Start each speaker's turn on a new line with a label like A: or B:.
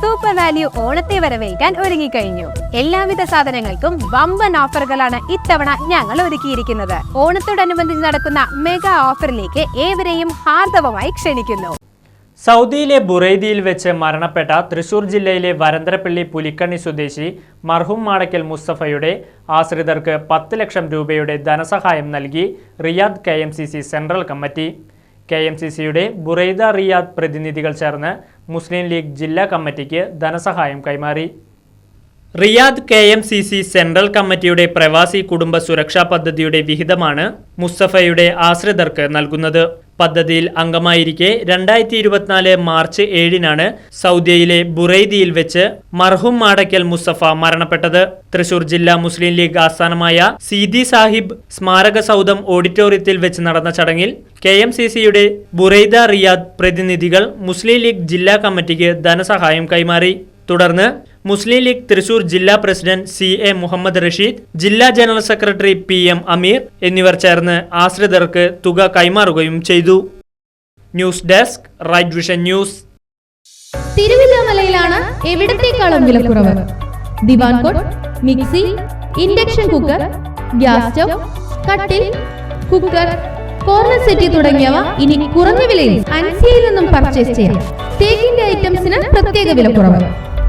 A: Super value ഓണത്തെ വരവേൽക്കാൻ ഒരുങ്ങിക്കഴിഞ്ഞു. എല്ലാവിധ സാധനങ്ങൾക്കും വമ്പൻ ഓഫറുകളാണ് ഇത്തവണ ഞങ്ങൾ ഒരുക്കിയിരിക്കുന്നത്. ഓണത്തോടനുബന്ധിച്ച് നടക്കുന്ന മെഗാ ഓഫറിലേക്ക് ഏവരെയും ഹാർദവമായി ക്ഷണിക്കുന്നു.
B: സൗദിയിലെ ബുറൈദിയിൽ വെച്ച് മരണപ്പെട്ട തൃശൂർ ജില്ലയിലെ വരന്തരപ്പള്ളി പുലിക്കണ്ണി സ്വദേശി മർഹൂം മാടക്കൽ മുസ്തഫയുടെ ആശ്രിതർക്ക് പത്ത് ലക്ഷം രൂപയുടെ ധനസഹായം നൽകി Riyadh K central committee. K M C സിയുടെ ബുറൈദ റിയാദ് പ്രതിനിധികൾ ചേർന്ന് മുസ്ലിം ലീഗ് ജില്ലാ കമ്മിറ്റിക്ക് ധനസഹായം കൈമാറി. Riyadh K M C C central കമ്മിറ്റിയുടെ പ്രവാസി കുടുംബ സുരക്ഷാ പദ്ധതിയുടെ വിഹിതമാണ് മുസ്തഫയുടെ ആശ്രിതർക്ക് നൽകുന്നത്. പദ്ധതിയിൽ അംഗമായിരിക്കെ രണ്ടായിരത്തി ഇരുപത്തിനാല് മാർച്ച് ഏഴിനാണ് സൗദിയയിലെ ബുറൈദിയിൽ വെച്ച് മർഹും മാടക്കൽ മുസഫ മരണപ്പെട്ടത്. തൃശൂർ ജില്ലാ മുസ്ലിം ലീഗ് ആസ്ഥാനമായ സീതി സാഹിബ് സ്മാരക സൗധം ഓഡിറ്റോറിയത്തിൽ വെച്ച് നടന്ന ചടങ്ങിൽ കെ എം സി സിയുടെ ബുറൈദ റിയാദ് പ്രതിനിധികൾ മുസ്ലിം ലീഗ് ജില്ലാ കമ്മിറ്റിക്ക് ധനസഹായം കൈമാറി. തുടർന്ന് മുസ്ലിം ലീഗ് തൃശൂർ ജില്ലാ president C A Muhammad Rasheed ജില്ലാ general secretary P M Ameer എന്നിവർ ചേർന്ന് ആശ്രിതർക്ക് തുക കൈമാറുകയും ചെയ്തു. News desk right vision news.
C: തിരുവില്ലാമലയിലാണ് എവിടത്തേക്കാളും വിലക്കുറവ് divan cot mixie induction cooker gas stove കട്ടിൽ കുക്കർ കോർണർ സെറ്റി തുടങ്ങിയവ ഇനി കുറഞ്ഞ വിലയിൽ അൻസിയയിൽ നിന്നും പർച്ചേസ് ചെയ്യാം. തേക്കിന്റെ ഐറ്റംസിന് പ്രത്യേക വിലക്കുറവ്.